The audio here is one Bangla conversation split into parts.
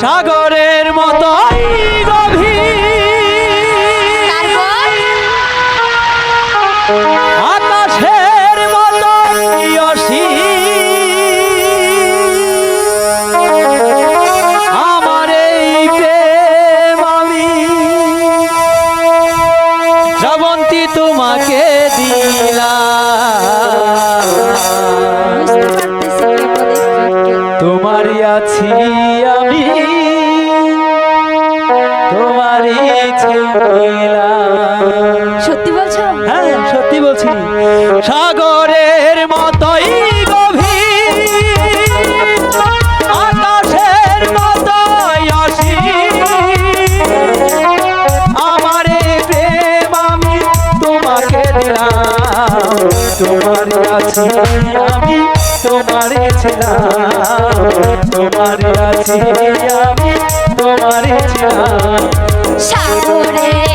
সাগরের তারপর আকাশের মতো আমার এই প্রেম আমি। শ্রাবন্তী তোমাকে দিলাম। কে। তোমারই আছি। সত্যি বলছো? হ্যাঁ সত্যি বলছি। সাগরের মতোই তোমার আছি আমি তোমার ছিলাম, তোমার আছি আমি তোমার ছিলাম। সাগরের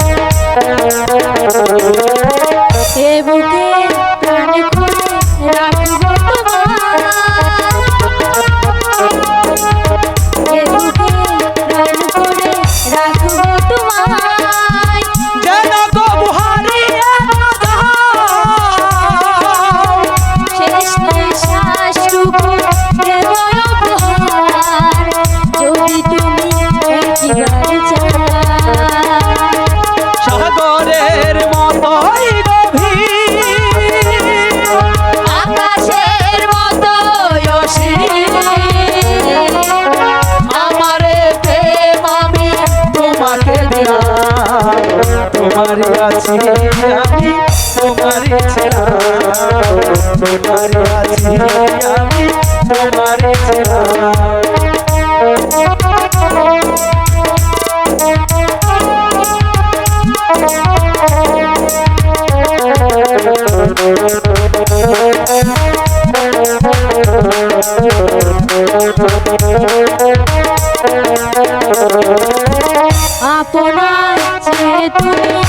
এ সাগরের মতোই আকাশের মতো অসীম। আমার প্রেম আমি তোমাকে তোমার আছি আমি তোমার তোমার আছি আমি তোমার আপনার তুমি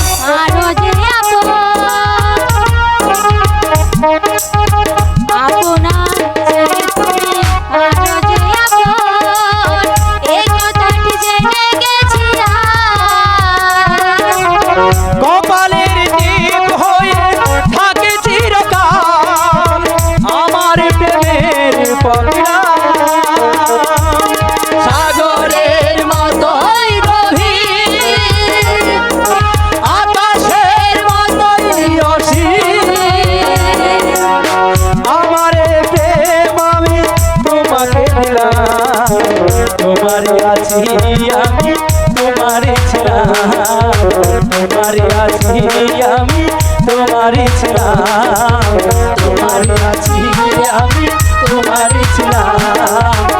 আমি তোমার ছিলাম তোমার আছি আমি তোমার ছিলাম।